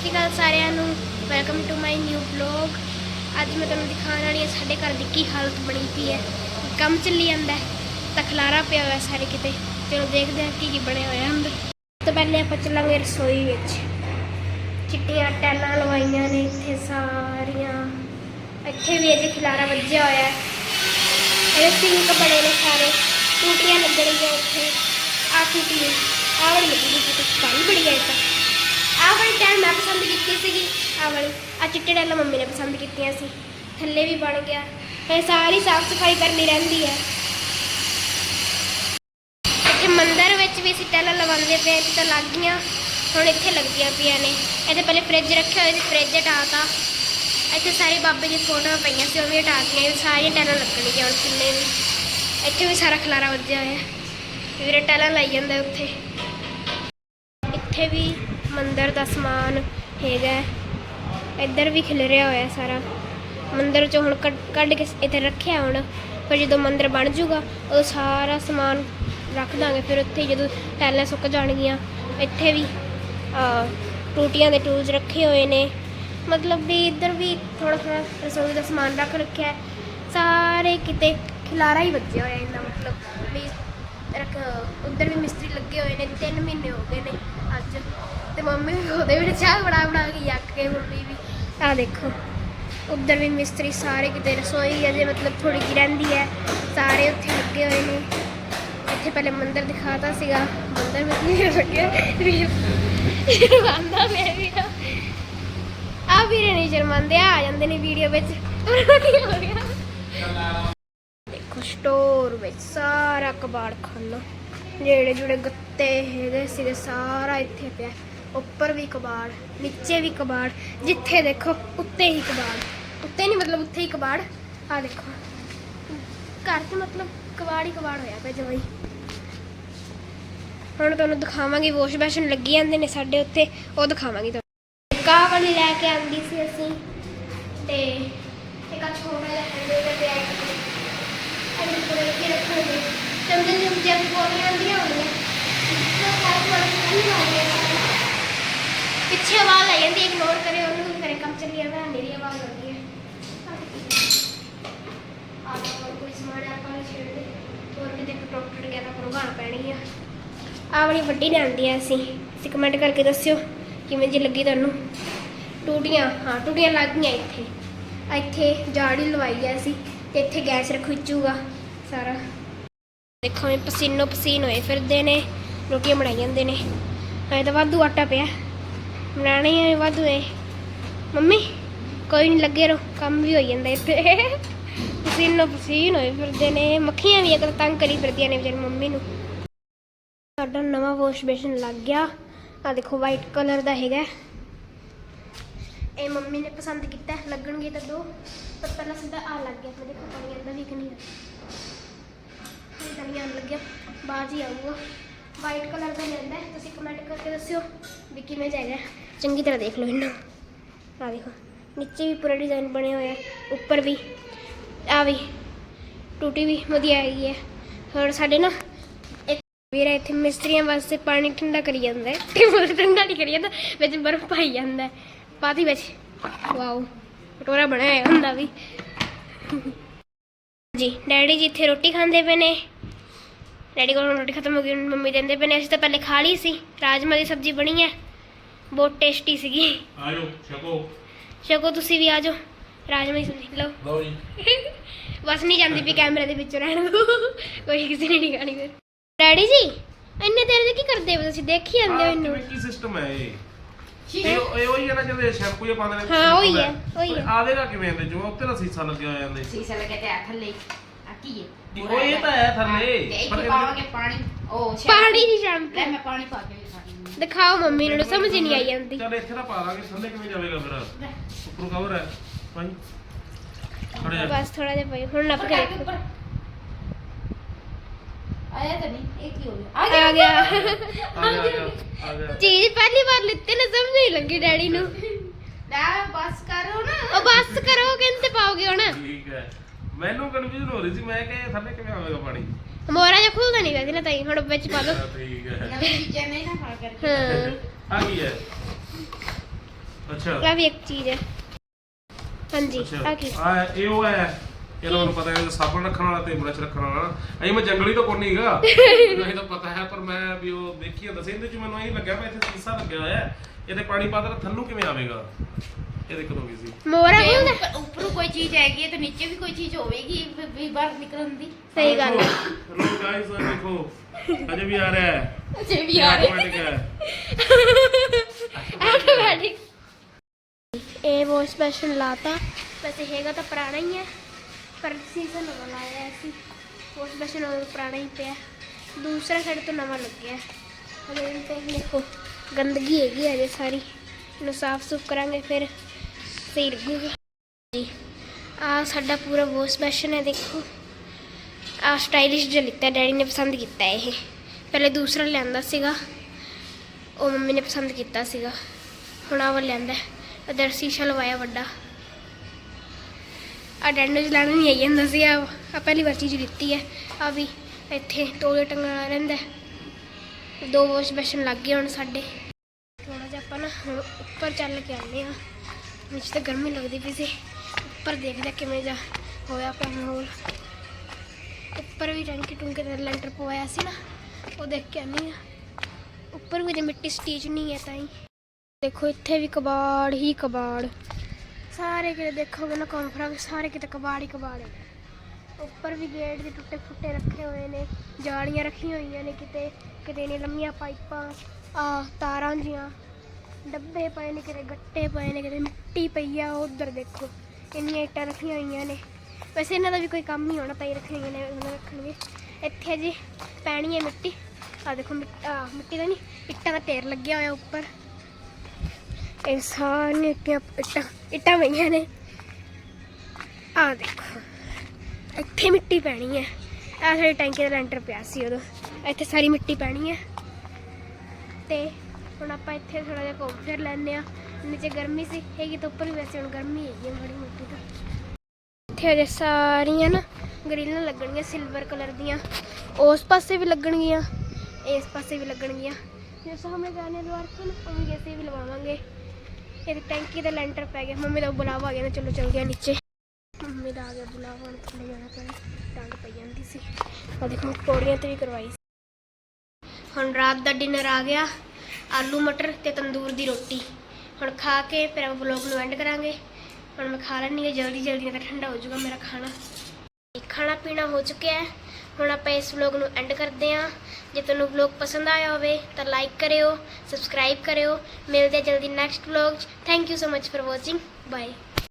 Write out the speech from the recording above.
ਸ਼੍ਰੀ ਅਕਾਲ ਸਾਰਿਆਂ ਨੂੰ। Welcome to my new vlog ਅੱਜ ਮੈਂ ਤੁਹਾਨੂੰ ਦਿਖਾਉਣ ਵਾਲੀ ਹਾਂ ਸਾਡੇ ਘਰ ਦੀ ਕੀ ਹਾਲਤ ਬਣੀ ਪਈ ਹੈ। ਕੰਮ ਚੱਲੀ ਜਾਂਦਾ ਤਾਂ ਖਲਾਰਾ ਪਿਆ ਹੋਇਆ ਸਾਰੇ ਕਿਤੇ। ਚਲੋ ਦੇਖਦੇ ਹਾਂ ਕੀ ਕੀ ਬਣਿਆ ਹੋਇਆ ਅੰਦਰ। ਤੋਂ ਪਹਿਲੇ ਆਪਾਂ ਚੱਲਾਂਗੇ ਰਸੋਈ ਵਿੱਚ। ਚਿੱਟੀਆਂ ਟੈਲਾਂ ਲਵਾਈਆਂ ਨੇ ਇੱਥੇ ਸਾਰੀਆਂ। ਇੱਥੇ ਵੀ ਅਜੇ ਖਿਲਾਰਾ ਵੱਜਿਆ ਹੋਇਆ ਹੈ। ਇਹ ਸਿੰਕ ਬੜੇ ਨੇ ਸਾਰੇ। ਟੂਟੀਆਂ ਲੱਗਣਗੀਆਂ ਇੱਥੇ। ਆ ਟੂਟੀ ਆ ਵਾਲੀ ਲੱਗੀ ਹੋਈ ਤੇ ਬੜੀ ਹੈ ਤਾਂ। ਕੀਤੀ ਸੀਗੀ ਆ ਵਾਲੀ। ਆ ਚਿੱਟੇ ਟੈਲਾਂ ਮੰਮੀ ਨੇ ਪਸੰਦ ਕੀਤੀਆਂ ਸੀ। ਥੱਲੇ ਵੀ ਬਣ ਗਿਆ। ਇਹ ਸਾਰੀ ਸਾਫ਼ ਸਫ਼ਾਈ ਕਰਨੀ ਰਹਿੰਦੀ ਹੈ। ਇੱਥੇ ਮੰਦਰ ਵਿੱਚ ਵੀ ਅਸੀਂ ਟੈਲਾਂ ਲਵਾਉਂਦੇ ਪਏ ਇੱਥੇ ਤਾਂ ਲੱਗ ਗਈਆਂ। ਹੁਣ ਇੱਥੇ ਲੱਗਦੀਆਂ ਪਈਆਂ ਨੇ। ਇਹਦੇ ਪਹਿਲੇ ਫ੍ਰਿਜ ਰੱਖਿਆ ਹੋਇਆ ਸੀ ਫ੍ਰਿਜ ਹਟਾਤਾ ਇੱਥੇ ਸਾਰੇ ਬਾਬੇ ਦੀ ਫੋਟੋਆਂ ਪਈਆਂ ਸੀ, ਉਹ ਵੀ ਹਟਾਤੀਆਂ ਸਾਰੀਆਂ ਟੈਲਾਂ ਲੱਗਣਗੀਆਂ ਹੁਣ ਕਿੰਨੇ ਵੀ। ਇੱਥੇ ਵੀ ਸਾਰਾ ਖਲਾਰਾ ਵੱਜਿਆ ਹੋਇਆ। ਵੀਰੇ ਟੈਲਾਂ ਲਾਈ ਜਾਂਦਾ ਉੱਥੇ। ਇੱਥੇ ਵੀ ਮੰਦਰ ਦਾ ਸਮਾਨ ਹੈਗਾ ਇੱਧਰ ਵੀ ਖਿਲਰਿਆ ਹੋਇਆ ਸਾਰਾ। ਮੰਦਰ ਚੋਂ ਹੁਣ ਕੱਢ ਕੱਢ ਕੇ ਇੱਥੇ ਰੱਖਿਆ ਹੁਣ। ਪਰ ਜਦੋਂ ਮੰਦਰ ਬਣ ਜਾਊਗਾ ਉਦੋਂ ਸਾਰਾ ਸਮਾਨ ਰੱਖ ਦਾਂਗੇ। ਫਿਰ ਉੱਥੇ ਜਦੋਂ ਟੈਲਾਂ ਸੁੱਕ ਜਾਣਗੀਆਂ, ਇੱਥੇ ਵੀ ਟੂਟੀਆਂ ਦੇ ਟੂਲਸ ਰੱਖੇ ਹੋਏ ਨੇ। ਮਤਲਬ ਵੀ ਇੱਧਰ ਵੀ ਥੋੜਾ ਥੋੜਾ ਰਸੋਈ ਦਾ ਸਮਾਨ ਰੱਖ ਰੱਖਿਆ ਸਾਰੇ ਕਿਤੇ ਖਿਲਾਰਾ ਹੀ ਵੱਜਿਆ ਹੋਇਆ ਇਹਦਾ ਮਤਲਬ ਵੀ ਰੱਖ ਉੱਧਰ ਵੀ ਮਿਸਤਰੀ ਲੱਗੇ ਹੋਏ ਨੇ। 3 ਮਹੀਨੇ ਹੋ ਗਏ ਨੇ ਅੱਜ। ਤੇ ਮੰਮੀ ਵੀ ਉਹਦੇ ਵਿੱਚ ਚਾਹ ਬਣਾ ਬਣਾ ਕੇ ਯੱਕ ਕੇ ਮੰਮੀ ਵੀ ਆਹ ਦੇਖੋ, ਉੱਧਰ ਵੀ ਮਿਸਤਰੀ ਸਾਰੇ ਕਿਤੇ ਰਸੋਈ ਅਜੇ ਮਤਲਬ ਥੋੜੀ ਜਿਹੀ ਰਹਿੰਦੀ ਹੈ, ਸਾਰੇ ਉੱਥੇ ਲੱਗੇ ਹੋਏ ਨੇ। ਇੱਥੇ ਪਹਿਲੇ ਮੰਦਿਰ ਦਿਖਾਤਾ ਸੀਗਾ, ਮੰਦਿਰ ਵਿੱਚ ਨਹੀਂ ਲੱਗਿਆ ਵੀਰ ਆਂਦਾ ਮੈਂ ਵੀ ਆ। ਵੀਰੇ ਨਹੀਂ ਸ਼ਰਮਾਉਂਦੇ ਆ ਜਾਂਦੇ ਨੇ ਵੀਡੀਓ ਵਿੱਚ। ਹੋ ਗਿਆ ਦੇਖੋ ਸਟੋਰ ਵਿੱਚ ਸਾਰਾ ਕਬਾੜ ਖਾਨਾ। ਜਿਹੜੇ ਜੁੜੇ ਗੱਤੇ ਹੈਗੇ ਸੀਗੇ, ਸਾਰਾ ਇੱਥੇ ਪਿਆ। ਉੱਪਰ ਵੀ ਕਬਾੜ, ਨੀਚੇ ਵੀ ਕਬਾੜ, ਜਿੱਥੇ ਦੇਖੋ ਉੱਤੇ ਹੀ ਕਬਾੜ। ਉੱਤੇ ਨਹੀਂ ਮਤਲਬ ਉੱਥੇ ਹੀ ਕਬਾੜ ਆ ਦੇਖੋ। ਘਰ 'ਚ ਮਤਲਬ ਕਬਾੜ ਹੀ ਕਬਾੜ ਹੋਇਆ ਪਿਆ ਜਮਾਈ। ਹੁਣ ਤੁਹਾਨੂੰ ਦਿਖਾਵਾਂਗੀ ਵਾਸ਼ ਬੇਸ਼ਨ ਲੱਗੀ ਜਾਂਦੇ ਨੇ ਸਾਡੇ ਉੱਤੇ, ਉਹ ਦਿਖਾਵਾਂਗੀ ਤੁਹਾਨੂੰ। ਕਾਹ ਵਾਲੀ ਲੈ ਕੇ ਆਂਦੀ ਸੀ ਅਸੀਂ, ਤੇ ਇੱਕ ਆ ਛੋਟਾ ਜਿਹਾ ਹੈਂਡਲ ਤੇ ਪਿਆ ਐਂਡ ਕੋਲ ਰੱਖੇ ਰੱਖੋਗੇ। ਚੰਗੇ ਜਿਹੇ ਜੈਸੇ ਬੋਲੀਆਂ ਆਉਂਦੀਆਂ ਹੁੰਦੀਆਂ ਤਾਂ ਸਾਰੇ ਵਾਲੇ ਨਹੀਂ ਆਉਂਦੇ ਪਿੱਛੇ ਆਵਾਜ਼ ਆ ਜਾਂਦੀ ਇਗਨੋਰ ਕਰੇ, ਉਹਨੂੰ ਵੀ ਕਰੇ, ਕੰਮ ਚੱਲੀ ਜਾਂਦਾ, ਮੇਰੀ ਆਵਾਜ਼ ਆਉਂਦੀ ਹੈ। ਆ ਤਾਂ ਕੋਈ ਸਮਾਨ ਆਪਾਂ ਨੂੰ ਛੇੜ ਹੋਰ ਕਿਤੇ ਟੁੱਟ ਗਿਆ ਤਾਂ ਪ੍ਰਭਾਵ ਪੈਣੀ ਆ। ਆ ਵਾਲੀ ਵੱਡੀ ਲਿਆਂਦੀ ਆ ਅਸੀਂ। ਤੁਸੀਂ ਕਮੈਂਟ ਕਰਕੇ ਦੱਸਿਓ, ਕਿਵੇਂ ਜੀ ਲੱਗੀ ਤੁਹਾਨੂੰ? ਟੂਟੀਆਂ, ਹਾਂ, ਟੂਟੀਆਂ ਲੱਗ ਗਈਆਂ ਇੱਥੇ। ਆ ਇੱਥੇ ਜਾੜੀ ਲਵਾਈ ਆ ਅਸੀਂ, ਤੇ ਇੱਥੇ ਗੈਸ ਰਖੂਚੂਗਾ ਸਾਰਾ। ਦੇਖੋ, ਇਹ ਪਸੀਨੋ ਪਸੀਨ ਹੋਏ ਫਿਰਦੇ ਨੇ, ਰੋਟੀਆਂ ਬਣਾਈ ਜਾਂਦੇ ਨੇ। ਐ ਤਾਂ ਵਾਧੂ ਆਟਾ ਪਿਆ। ਬਣਾਣਾ ਵਾਧੂ ਹੈ ਮੰਮੀ, ਕੋਈ ਨਹੀਂ ਲੱਗੇ ਰੋ ਕੰਮ ਵੀ ਹੋ ਜਾਂਦਾ ਇੱਥੇ। ਪਸੀਨੋ ਪਸੀਨ ਹੋਏ ਫਿਰਦੇ ਨੇ, ਮੱਖੀਆਂ ਵੀ ਅਗਰ ਤੰਗ ਕਰੀ ਫਿਰਦੀਆਂ ਨੇ ਵਿਚਾਰੀ ਮੰਮੀ ਨੂੰ। ਸਾਡਾ ਨਵਾਂ ਵਾਸ਼ ਬੇਸਨ ਲੱਗ ਗਿਆ। ਆ ਦੇਖੋ ਵਾਈਟ ਕਲਰ ਦਾ ਹੈਗਾ। ਇਹ ਮੰਮੀ ਨੇ ਪਸੰਦ ਕੀਤਾ, ਲੱਗਣਗੇ ਤਾਂ ਦੋ। ਪਰ ਪਹਿਲਾਂ ਸਿੱਧਾ ਆ ਲੱਗ ਗਿਆ। ਮੈਂ ਦੇਖੋ, ਪਾਣੀ ਆਂਦਾ ਵੀ ਕਿ ਨਹੀਂ ਇਹ ਤਾਂ ਨਹੀਂ ਲੱਗਿਆ। ਬਾਅਦ ਹੀ ਆਊਗਾ। ਵਾਈਟ ਕਲਰ ਦਾ ਲੈਂਦਾ ਹੈ। ਤੁਸੀਂ ਕਮੈਂਟ ਕਰਕੇ ਦੱਸਿਓ ਵੀ ਕਿਵੇਂ ਜਾਏਗਾ ਚੰਗੀ ਤਰ੍ਹਾਂ ਦੇਖ ਲਓ ਇਹਨੂੰ। ਆ ਦੇਖੋ, ਨੀਚੇ ਵੀ ਪੂਰਾ ਡਿਜ਼ਾਈਨ ਬਣਿਆ ਹੋਇਆ ਹੈ, ਉੱਪਰ ਵੀ। ਆ ਵੀ, ਟੂਟੀ ਵੀ ਵਧੀਆ ਹੈਗੀ ਹੈ। ਹੋਰ ਸਾਡੇ ਨਾ ਇੱਕ ਵੀਰਾ ਇੱਥੇ ਮਿਸਤਰੀਆਂ ਵਾਸਤੇ ਪਾਣੀ ਠੰਡਾ ਕਰੀ ਜਾਂਦਾ ਹੈ। ਤੇ ਉਹ ਠੰਡਾ ਨਹੀਂ ਕਰੀ ਜਾਂਦਾ, ਵਿੱਚ ਬਰਫ਼ ਪਾਈ ਜਾਂਦਾ ਹੈ। ਪਾਤੀ ਵਿੱਚ। ਵਾਓ, ਕਟੋਰਾ ਬਣਾਇਆ ਹੋਇਆ ਹੁੰਦਾ ਵੀ। ਜੀ, ਡੈਡੀ ਜੀ ਇੱਥੇ ਰੋਟੀ ਖਾਂਦੇ ਪਏ ਨੇ। ਡੈਡੀ ਕੋਲ ਰੋਟੀ ਖਤਮ ਹੋ ਗਈ ਹੁਣ ਮੰਮੀ ਦਿੰਦੇ ਪਏ ਨੇ ਅਸੀਂ ਤਾਂ ਪਹਿਲੇ ਖਾ ਲਈ ਸੀ ਰਾਜਮਾ ਦੀ ਸਬਜ਼ੀ ਬਣੀ ਹੈ ਬਹੁਤ ਟੇਸਟੀ ਸੀਗੀ। ਆਜੋ ਛਕੋ। ਸ਼ਕੋ ਤੁਸੀਂ ਵੀ ਆ ਜਾਓ ਰਾਜਮਾ ਦੀ ਸਬਜ਼ੀ ਲਓ। ਲਓ ਜੀ। ਬਸ ਨਹੀਂ ਜਾਂਦੀ ਵੀ ਕੈਮਰੇ ਦੇ ਵਿੱਚ ਰਹਿਣ ਦਿਓ। ਕੋਈ ਕਿਸੇ ਨੇ ਨਹੀਂ ਖਾਣੀ ਫਿਰ। ਡੈਡੀ ਜੀ ਇੰਨੇ ਦੇਰ ਦੇ ਕੀ ਕਰਦੇ ਹੋ ਤੁਸੀਂ ਦੇਖੀ ਜਾਂਦੇ ਹੋ ਇਹਨੂੰ? ਕੀ ਸਿਸਟਮ ਹੈ ਇਹ? ਇਹ ਉਹੀ ਹੈ ਨਾ ਜਿਵੇਂ ਸ਼ੈਂਪੂ ਜਿਹਾ ਪਾਉਂਦੇ ਨੇ ਹਾਂ, ਉਹੀ ਹੈ, ਉਹੀ ਹੈ। ਆਵੇਗਾ ਕਿਵੇਂ ਹੁੰਦੇ ਜਿਵੇਂ ਉੱਤੇ ਨਾ ਸੀਸਾ ਲੱਗਿਆ ਹੋਇਆ ਜਾਂਦੇ ਸੀਸਾ ਲੱਗਿਆ ਤੇ ਆ ਥੱਲੇ। ਆ ਕੀ ਹੈ ਉਹ ਇਹ ਤਾਂ ਹੈ ਥੱਲੇ ਤੇ ਪਰ ਇੱਥੇ ਇਹ- ਪਾਵਾਂਗੇ ਪਾਣੀ ਉਹ ਸ਼ੈਂਪੂ। ਪਾਣੀ ਦੀ ਲੈ ਸ਼ੈਂਪੂ ਮੈਂ ਪਾਣੀ ਪਾ ਕੇ ਦਿਖਾਉਂਦੀ ਦਿਖਾਓ ਮੰਮੀ ਨੂੰ ਸਮਝ ਹੀ ਨਹੀਂ ਆਈ ਜਾਂਦੀ ਚੱਲ ਇੱਥੇ ਨਾ ਪਾ ਲਾਂਗੇ ਥੱਲੇ ਕਿਵੇਂ ਜਾਵੇਗਾ ਫਿਰ ਲੈ ਉੱਪਰ ਕਵਰ ਹੈ ਭਾਈ ਖੜੇ ਜਾ ਬਸ ਥੋੜਾ ਜਿਹਾ ਪਈ ਹੁਣ ਨੱਪ ਕੇ ਉੱਪਰ ਦੇਖੋ ਉੱਪਰ ਆਇਆ ਤਾਂ ਨਹੀਂ ਇਹ ਕੀ ਹੋ ਗਿਆ ਆ ਗਿਆ ਆ ਗਿਆ ਆ ਗਿਆ ਆ ਗਿਆ ਚੀਜ਼ ਪਹਿਲੀ ਵਾਰ ਲਿੱਤੇ ਨਾ ਸਮਝ ਨਹੀਂ ਲੱਗੀ ਡੈਡੀ ਨੂੰ ਲੈ ਬਸ ਕਰੋ ਨਾ ਉਹ ਬਸ ਕਰੋ ਕਿੰਤੇ ਪਾਓਗੇ ਹੁਣ ਠੀਕ ਹੈ ਮੈਨੂੰ ਕਨਫਿਊਜ਼ਨ ਹੋ ਰਹੀ ਸੀ ਮੈਂ ਕਿ ਥੱਲੇ ਕਿਵੇਂ ਆਵੇਗਾ ਪਾਣੀ? ਮੋਰਾ ਜਿਹਾ ਖੁੱਲਦਾ ਨਹੀਂ ਵੈਸੇ ਨਾ ਤਾਈ ਹੁਣ ਵਿੱਚ ਪਾ ਦੋ। ਹਾਂ, ਠੀਕ ਹੈ। ਨਵੀਂ ਚੀਜ਼ਾਂ ਨਹੀਂ ਨਾ ਖਾ ਕਰਕੇ। ਹਾਂ। ਆ ਕੀ ਹੈ? ਅੱਛਾ। ਆ ਵੀ ਇੱਕ ਚੀਜ਼ ਹੈ। ਹਾਂਜੀ ਆ ਕੀ? ਆ ਇਹ ਉਹ ਹੈ। ਇਹਨਾਂ ਨੂੰ ਪਤਾ ਹੈ ਸਾਬਣ ਰੱਖਣ ਵਾਲਾ ਤੇ ਬਰਸ਼ ਰੱਖਣ ਵਾਲਾ। ਅਈ ਮੈਂ ਜੰਗਲੀ ਤਾਂ ਕੋਈ ਨਹੀਂਗਾ ਨਹੀਂ ਤਾਂ ਪਤਾ ਹੈ ਪਰ ਮੈਂ ਵੀ ਉਹ ਦੇਖੀ ਆ ਦੱਸੇ। ਇਹਦੇ ਚ ਮੈਨੂੰ ਇਹ ਲੱਗਿਆ ਮੈਂ ਇੱਥੇ ਸੀਸਾ ਲੱਗਿਆ ਹੋਇਆ ਹੈ। ਇਹਦੇ ਪਾਣੀ ਪਾ ਤਾਂ ਥੱਲੋਂ ਕਿਵੇਂ ਆਵੇਗਾ? ਇਹ ਹੋ ਗਈ ਸੀ ਮੋਰਾ ਜੇ ਉੱਪਰੋਂ ਕੋਈ ਚੀਜ਼ ਹੈਗੀ ਹੈ ਤਾਂ ਨੀਚੇ ਵੀ ਕੋਈ ਚੀਜ਼ ਹੋਵੇਗੀ ਵੀ- ਵੀ ਬਾਹਰ ਨਿਕਲਣ ਦੀ। ਸਹੀ ਗੱਲ ਹੈ। ਲੋ ਗਾਇਸ ਦੇਖੋ ਅਜੇ ਵੀ ਆ ਰਿਹਾ ਹੈ। ਅਜੇ ਵੀ ਆ ਰਹੇ ਹੈ। ਆਟੋਮੈਟਿਕ ਇਹ ਬਹੁਤ ਸਪੈਸ਼ਲ ਲਾਤਾ। ਵੈਸੇ ਹੈਗਾ ਤਾਂ ਪੁਰਾਣਾ ਹੀ ਹੈ ਪਰ ਸੀਜ਼ਨ ਨਵਾਂ ਲਾਇਆ ਸੀ ਬਹੁਤ ਸਪੈਸ਼ਲ ਉਹ ਪੁਰਾਣਾ ਹੀ ਪਿਆ। ਦੂਸਰਾ ਸਾਡੇ ਤੋਂ ਨਵਾਂ ਲੱਗਿਆ। ਅਗਰ ਇਹ ਤੇ ਦੇਖੋ ਗੰਦਗੀ ਹੈਗੀ ਹੈ ਅਜੇ ਸਾਰੀ। ਇਹਨੂੰ ਸਾਫ਼ ਸੁਥਰਾ ਕਰਾਂਗੇ ਫਿਰ। ਸਹੀ ਲੱਗੂਗਾ ਜੀ। ਆ ਸਾਡਾ ਪੂਰਾ ਬਹੁਤ ਸਪੈਸ਼ਲ ਹੈ, ਦੇਖੋ। ਆ ਸਟਾਈਲਿਸ਼ ਜਿਹਾ ਲਿੱਤਾ, ਡੈਡੀ ਨੇ ਪਸੰਦ ਕੀਤਾ ਇਹ। ਪਹਿਲੇ ਦੂਸਰਾ ਲਿਆਂਦਾ ਸੀਗਾ। ਉਹ ਮੰਮੀ ਨੇ ਪਸੰਦ ਕੀਤਾ ਸੀਗਾ। ਹੁਣ ਆਹ ਵਾਲਾ ਲਿਆਂਦਾ ਅਦਰ ਸ਼ੀਸ਼ਾ ਲਵਾਇਆ ਵੱਡਾ। ਆ ਡੈਂਡੋ ਲੈਣਾ ਨਹੀਂ ਆਈ ਜਾਂਦਾ ਸੀ। ਆ ਪਹਿਲੀ ਵਾਰ ਚੀਜ਼ ਲਿੱਤੀ ਹੈ। ਆ ਵੀ ਇੱਥੇ ਤੋਲੇ ਟੰਗਣਾ ਰਹਿੰਦਾ ਦੋ ਵਾਸ਼ ਬੈਸ਼ਨ ਲੱਗ ਗਏ ਹੁਣ ਸਾਡੇ। ਥੋੜਾ ਜਿਹਾ ਆਪਾਂ ਨਾ ਹੁਣ ਉੱਪਰ ਚੱਲ ਕੇ ਆਉਂਦੇ ਆ ਵਿੱਚ ਤਾਂ ਗਰਮੀ ਲੱਗਦੀ ਪਈ ਸੀ। ਉੱਪਰ ਦੇਖਦੇ ਕਿਵੇਂ ਜਾ ਹੋਇਆ ਪਿਆ ਮਾਹੌਲ। ਉੱਪਰ ਵੀ ਟੈਂਕੀ ਟੁੰਕੇ ਦਾ ਲੈਂਟਰ ਪਵਾਇਆ ਸੀ ਨਾ, ਉਹ ਦੇਖ ਕੇ ਆਉਂਦੇ ਆ ਉੱਪਰ ਵੀ ਜੇ ਮਿੱਟੀ ਸਟੀਚ ਨਹੀਂ ਹੈ ਤਾਂ ਹੀ। ਦੇਖੋ, ਇੱਥੇ ਵੀ ਕਬਾੜ ਹੀ ਕਬਾੜ। ਸਾਰੇ ਕਿਤੇ ਦੇਖੋਗੇ ਨਾ ਕਾਨਫਰੰਸ ਸਾਰੇ ਕਿਤੇ ਕਬਾੜ ਹੀ ਕਬਾੜ ਹੈ। ਉੱਪਰ ਵੀ ਗੇਟ ਦੇ ਟੁੱਟੇ ਫੁੱਟੇ ਰੱਖੇ ਹੋਏ ਨੇ, ਜਾਲੀਆਂ ਰੱਖੀਆਂ ਹੋਈਆਂ ਨੇ ਕਿਤੇ। ਕਿਤੇ ਨੇ ਲੰਮੀਆਂ ਪਾਈਪਾਂ ਆ ਤਾਰਾਂ ਜੀਆਂ। ਡੱਬੇ ਪਏ ਨੇ ਕਿਤੇ, ਗੱਟੇ ਪਏ ਨੇ ਕਿਤੇ, ਮਿੱਟੀ ਪਈ ਆ, ਉਧਰ ਦੇਖੋ। ਇੰਨੀਆਂ ਇੱਟਾਂ ਰੱਖੀਆਂ ਹੋਈਆਂ ਨੇ। ਵੈਸੇ ਇਹਨਾਂ ਦਾ ਵੀ ਕੋਈ ਕੰਮ ਹੀ ਹੋਣਾ ਤਾਂ ਰੱਖੀਆਂ ਹੋਈਆਂ ਨੇ, ਉਹਨਾਂ ਰੱਖਣਗੇ। ਇੱਥੇ ਜੀ ਪੈਣੀ ਹੈ ਮਿੱਟੀ। ਆ ਦੇਖੋ ਮਿੱਟੀ ਦਾ ਨਹੀਂ, ਇੱਟਾਂ ਦਾ ਢੇਰ ਲੱਗਿਆ ਹੋਇਆ ਉੱਪਰ। ਇਹ ਸਾਰੀਆਂ ਇੱਟਾਂ ਇੱਟਾਂ ਇੱਟਾਂ ਪਈਆਂ ਨੇ। ਆ ਦੇਖੋ, ਇੱਥੇ ਮਿੱਟੀ ਪੈਣੀ ਹੈ ਆ ਸਾਡੇ ਟੈਂਕੀ ਦਾ ਲੈਂਟਰ ਪਿਆ ਸੀ ਉਦੋਂ। ਇੱਥੇ ਸਾਰੀ ਮਿੱਟੀ ਪੈਣੀ ਹੈ ਤੇ ਹੁਣ ਆਪਾਂ ਇੱਥੇ ਥੋੜਾ ਜਿਹਾ ਘੁੰਮ ਫਿਰ ਲੈਂਦੇ ਆ ਨੀਚੇ ਗਰਮੀ ਸੀ, ਹੈਗੀ ਤਾਂ ਉੱਪਰ ਵੀ ਵੈਸੇ ਹੁਣ ਗਰਮੀ ਹੈਗੀ ਹੈ ਬੜੀ ਮੋਟੀ ਤਾਂ। ਇੱਥੇ ਅਜੇ ਸਾਰੀਆਂ ਨਾ ਗ੍ਰਿਲਾਂ ਲੱਗਣਗੀਆਂ ਸਿਲਵਰ ਕਲਰ ਦੀਆਂ। ਉਸ ਪਾਸੇ ਵੀ ਲੱਗਣਗੀਆਂ, ਇਸ ਪਾਸੇ ਵੀ ਲੱਗਣਗੀਆਂ। ਜੇ ਸਾਹਮਣੇ ਜਾਣੇ ਦੁਆਰ ਤੋਂ ਨਾ ਉਵੇਂ ਅਸੀਂ ਵੀ ਲਵਾਵਾਂਗੇ। ਇਹ ਟੈਂਕੀ ਦਾ ਲੈਂਟਰ ਪੈ ਗਿਆ, ਮੰਮੀ ਦਾ ਬੁਲਾਵਾ ਆ ਗਿਆ ਨਾ, ਚਲੋ ਚਲ ਗਿਆ ਨੀਚੇ। ਮੰਮੀ ਦਾ ਆ ਗਿਆ ਬੁਲਾਵਾ, ਹੁਣ ਥੱਲੇ ਜਾਣਾ ਪੈਣਾ। ਡੰਡ ਪਈ ਜਾਂਦੀ ਸੀ। ਆ ਦੇਖੋ, ਪੌੜੀਆਂ ਤੇ ਵੀ ਕਰਵਾਈ ਸੀ। ਹੁਣ ਰਾਤ ਦਾ ਡਿਨਰ ਆ ਗਿਆ। ਆਲੂ ਮਟਰ ਤੇ ਤੰਦੂਰ ਦੀ ਰੋਟੀ। ਹੁਣ ਖਾ ਕੇ ਫਿਰ ਆਪਾਂ ਵਲੋਗ ਨੂੰ ਐਂਡ ਕਰਾਂਗੇ। ਹੁਣ ਮੈਂ ਖਾ ਲੈਣੀ ਹੈ, ਜਲਦੀ ਜਲਦੀ ਨਹੀਂ ਤਾਂ ਠੰਡਾ ਹੋ ਜਾਊਗਾ ਮੇਰਾ ਖਾਣਾ। ਖਾਣਾ ਪੀਣਾ ਹੋ ਚੁੱਕਿਆ ਹੈ। ਹੁਣ ਆਪਾਂ ਇਸ ਵਲੋਗ ਨੂੰ ਐਂਡ ਕਰਦੇ ਹਾਂ। ਜੇ ਤੁਹਾਨੂੰ ਵਲੋਗ ਪਸੰਦ ਆਇਆ ਹੋਵੇ ਤਾਂ ਲਾਈਕ ਕਰਿਓ ਸਬਸਕ੍ਰਾਈਬ ਕਰਿਓ। ਮਿਲਦੇ ਹਾਂ ਜਲਦੀ next vlog thank you so much for watching bye